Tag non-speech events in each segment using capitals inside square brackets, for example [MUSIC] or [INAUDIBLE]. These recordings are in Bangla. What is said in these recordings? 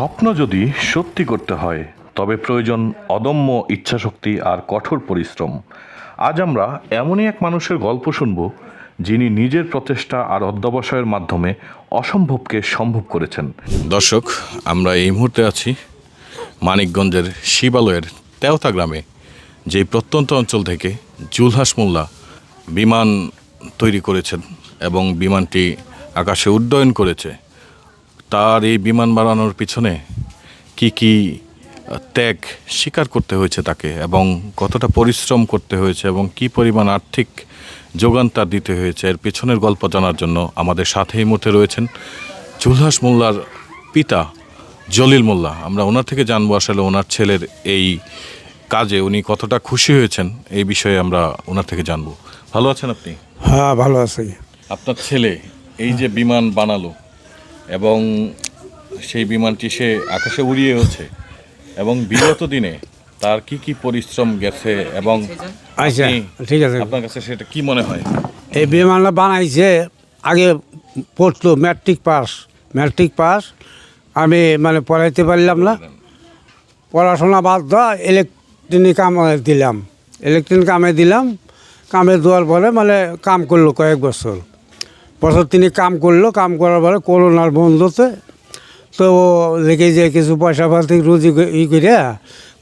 স্বপ্ন যদি সত্যি করতে হয়, তবে প্রয়োজন অদম্য ইচ্ছাশক্তি আর কঠোর পরিশ্রম। আজ আমরা এমনই এক মানুষের গল্প শুনব, যিনি নিজের প্রচেষ্টা আর অধ্যবসায়ের মাধ্যমে অসম্ভবকে সম্ভব করেছেন। দর্শক, আমরা এই মুহূর্তে আছি মানিকগঞ্জের শিবালয়ের তেওতা গ্রামে, যে প্রত্যন্ত অঞ্চল থেকে জুলহাস মোল্লা বিমান তৈরি করেছেন এবং বিমানটি আকাশে উড্ডয়ন করেছে। তার এই বিমান বানানোর পিছনে কি কি ত্যাগ স্বীকার করতে হয়েছে তাকে এবং কতটা পরিশ্রম করতে হয়েছে এবং কি পরিমাণ আর্থিক যোগান তার দিতে হয়েছে এর পেছনের গল্প জানার জন্য আমাদের সাথে এই মুহূর্তে রয়েছেন জুলহাস মোল্লার পিতা জলিল মোল্লা। আমরা ওনার থেকে জানব আসলে ওনার ছেলের এই কাজে উনি কতটা খুশি হয়েছেন এই বিষয়ে আমরা ওনার থেকে জানব। ভালো আছেন আপনি? হ্যাঁ ভালো আছি। আপনার ছেলে এই যে বিমান বানালো এবং সেই বিমানটি সে আকাশে উড়িয়ে হচ্ছে। এবং বিগত দিনে তার কি কি পরিশ্রম গেছে এবং আচ্ছা ঠিক আছে। আপনার কাছে সেটা কি মনে হয়? এই বিমানটা বানাইছে আগে পড়তো ম্যাট্রিক পাস ম্যাট্রিক পাস আমি মানে পড়াইতে পারলাম না। পড়াশোনা বাদ দেওয়া ইলেকট্রনিক কামে দিলাম। ইলেকট্রনিক কামে দিলাম কামে দেওয়ার পরে মানে কাম করল কয়েক বছর। বছর তিনি কাম করল, কাম করার পরে করোনার বন্ধতে তো দেখে যে কিছু পয়সা পাতি রুজি ই করে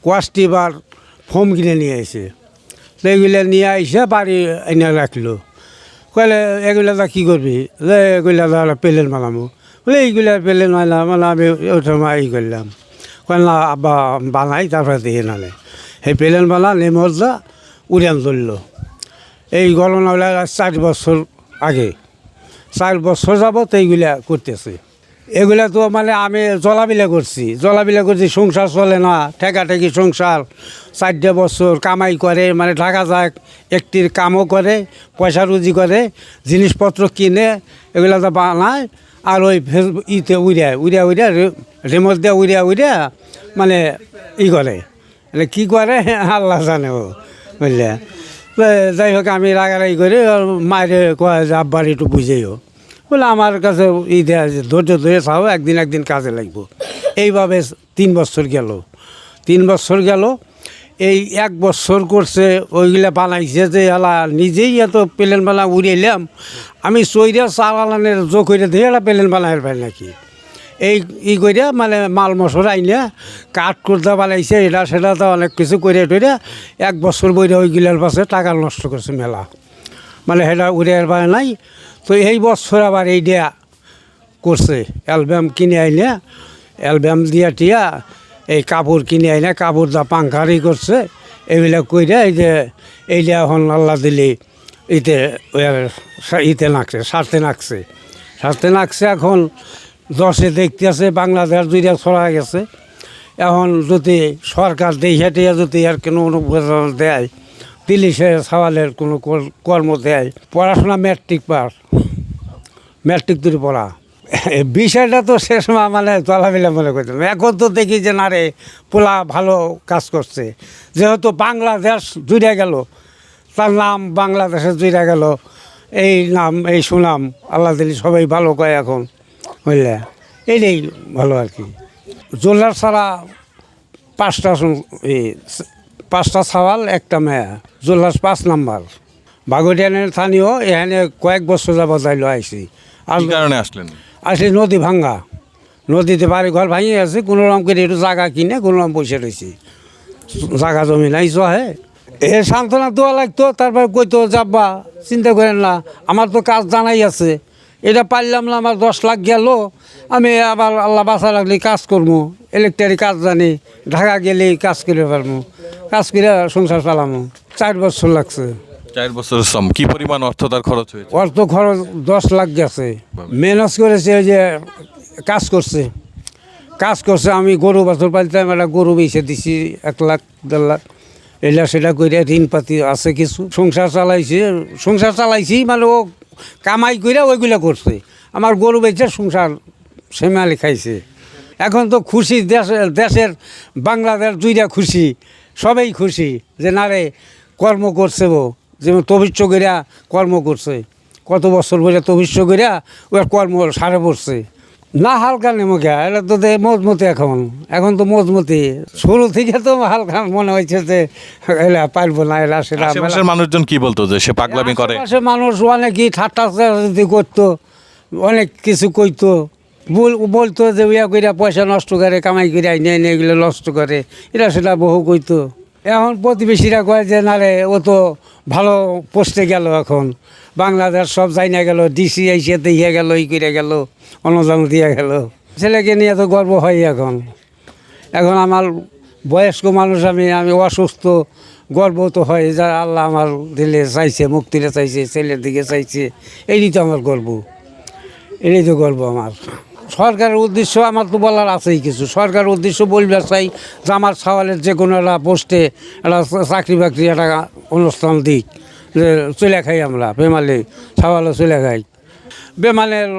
কষ্টি বার ফোম কিনে নিয়ে আসে তো এগুলো নিয়ে আইসে বাড়ি এনে রাখল। কইলে, এগুলো দা কী করবি? যে এগুলো দা প্লেন বানাবো বলে, এইগুলো প্লেন বানাম মানে আমি সময় ই করলাম। কয় না, আব্বা, বানাই, তারপরে দিয়ে নালে সেই প্লেন বানা নেমর দা উড়ান ধরলো। এই গণনা চার বছর আগে। চার বছর যাবত এইগুলা করতেছে। এগুলা তো মানে আমি জলাবিলা করছি। জলাবিলা করছি, সংসার চলে না, ঠেকাঠেকি সংসার। চারটে বছর কামাই করে মানে ঢাকা যাক, একটির কামও করে, পয়সা রুজি করে, জিনিসপত্র কিনে, এগুলা তো বানায়, আর ওই ইতে উড়িয়া উড়িয়া উড়িয়া রেমোট দিয়ে উড়িয়া উড়িয়া মানে ই করে। মানে কী করে? [LAUGHS] আল্লাহ জানে ও, বুঝলে? যাই হোক, আমি রাগারাগি করে মায়ের কয় যে, আব্বার একটু বুঝেও বলে আমার কাছে ই আছে ধৈর্য ধরে খাও একদিন একদিন কাজে লাগবো। এইভাবে তিন বছর গেল। তিন বছর গেল। এই এক বছর করছে, ওইগুলা বানাইছে যে এলা নিজেই এত প্লেন বানা উড়াইলাম। আমি চৈরা চালানের জো করে দিয়ে এলা প্লেন বানাই পাই নাকি? এই ই করে মানে মাল মশলা আইনে, কাঠ করতে বানাইছে এটা সেটা তো অনেক কিছু করে টরে এক বছর বইরে ওইগুলার পাশে টাকা নষ্ট করছে মেলা। মানে সেটা উড়ে আর পারে নাই। তো এই বছর আবার এই দেয়া করছে। অ্যালবাম কিনে আইনে, অ্যালবাম দিয়া টিয়া এই কাপড় কিনে আইনে, কাপড় দা পাঙ্খারি করছে। এইবিলাক কইরা এই যে এই এইটা এখন আল্লাহ দিলি ইতে ইতে নাকছে, সারতে নাকছে। সারতে নাকছে এখন দশে দেখতেছে, বাংলাদেশ দুইটা ছড়া গেছে। এখন যদি সরকার দেখে টিয়া যদি আর কোনো অনুপ্রেরণা দেয় দিল্লি সে সওয়ালের কোনো কর- কর্ম দেয়, পড়াশোনা ম্যাট্রিক পাস। ম্যাট্রিক তৈরি পড়া। বিষয়টা তো সে সময় মানে চলাফেলা মনে করতাম। এখন তো দেখি যে, না রে, পোলা ভালো কাজ করছে। যেহেতু বাংলাদেশ জুড়ে গেল, তার নাম বাংলাদেশে জুড়ে গেল, এই নাম, এই সুনাম, আল্লাহ দিলি সবাই ভালো কয় এখন, বুঝলে? এইটাই ভালো আর কি। জোলার ছাড়া পাঁচটা এই পাঁচটা সাওয়াল, একটা মেয়া। জোলাস পাঁচ নাম্বার। বাগরিয়ানের স্থানীয় এখানে কয়েক বছর যাবত যাইলো আইসি। কি কারণে আসলেন? আসলে নদী ভাঙ্গা। নদীতে বাড়ি ঘর ভাঙিয়ে আছে কোনো রকম করে একটু জায়গা কিনে কোনো রকম বসে রয়েছি। জায়গা জমি নাই হে। এ সান্ত্বনা দেওয়া লাগতো তারপর কইতো যাব্বা চিন্তা করেন না আমার তো কাজ জানাই আছে। এটা পারলাম না আমার দশ লাখ গেল আমি আবার আল্লাহ বাসা লাগলে কাজ করব ইলেকট্রিক কাজ জানি ঢাকা গেলে কাজ করে পারব কাজ করে সংসার চালামো চার বছর লাগছে। চার বছর শ্রম কি পরিমাণ অর্থ তার খরচ হয়েছে? অর্থ খরচ দশ লাখ গেছে। মেহনত করেছে ওই যে কাজ করছে। কাজ করছে আমি গরু বছর পালিতাম একটা গরু বেঁচে দিছি এক লাখ দেড় লাখ। এলা সেটা করে ঋণ পাতি আছে কিছু। সংসার চালাইছে সংসার চালাইছি মানে ও কামাই করে ওইগুলো করছে। আমার গরু বেঁচে সংসার সেমালি খাইছে। এখন তো খুশি দেশের দেশের বাংলাদেশ দুইটা খুশি সবাই খুশি যে না রে কর্ম করছে ও। যেমন তবিচ্ছ করিয়া কর্ম করছে কত বছর ধরে তবিচ্ছ করিয়া ওর কর্ম সারে পড়ছে। না হালকা নেমুখা এটা তো দে মজমতি এখন। এখন তো মজমতি। শুরু থেকে তো হালকা মনে হয়েছে যে এলা পারব না এলা সেটা মানুষজন কি বলতো যে সে পাগলামি করে? আশেপাশে মানুষ অনেকই ঠাট্টা যদি করতো অনেক কিছু কইতো। বল বলতো যে ইয়া কইরা পয়সা নষ্ট করে কামাই করে আইনে এনে এগুলো নষ্ট করে এটা সেটা বহু কইতো। এখন প্রতিবেশীরা কয় যে, না রে, ও তো ভালো পোস্টে গেল এখন। বাংলাদেশ সব না গেল ডিসি আইসে দিয়ে গেল, ই করে গেল অনুদান দিয়ে গেল। ছেলেকে নিয়ে তো গর্ব হয় এখন। এখন আমার বয়স্ক মানুষ, আমি আমি অসুস্থ, গর্ব তো হয় যা, আল্লাহ আমার দিলে চাইছে, মুক্তিরে চাইছে, ছেলের দিকে চাইছে। এই তো আমার গর্ব। এটাই তো গর্ব আমার। সরকারের উদ্দেশ্য আমার তো বলার আছেই কিছু। সরকারের উদ্দেশ্য বলবে চাই যে আমার সওয়ালের যে কোনো একটা পোস্টে একটা চাকরি বাকরি একটা অনুষ্ঠান দিক, যে চলে খাই আমরা, বেমালে সওয়ালে চলে খাই। বেমানের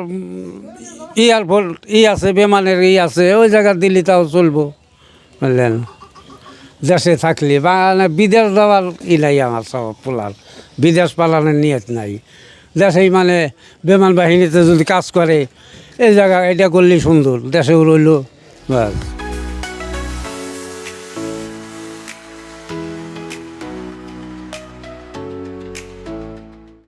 এয়ারপোর্ট ই আছে বেমানের ই আছে, ওই জায়গা দিল্লি তাও চলবো, বুঝলেন? দেশে থাকলে, বা বিদেশ যাওয়ার ই নাই আমার সব পোলার। বিদেশ পালানোর নিয়ত নাই। দেশেই মানে বিমান বাহিনীতে যদি কাজ করে, এই জায়গা, এটা করলেই সুন্দর, দেশেও রইল বাস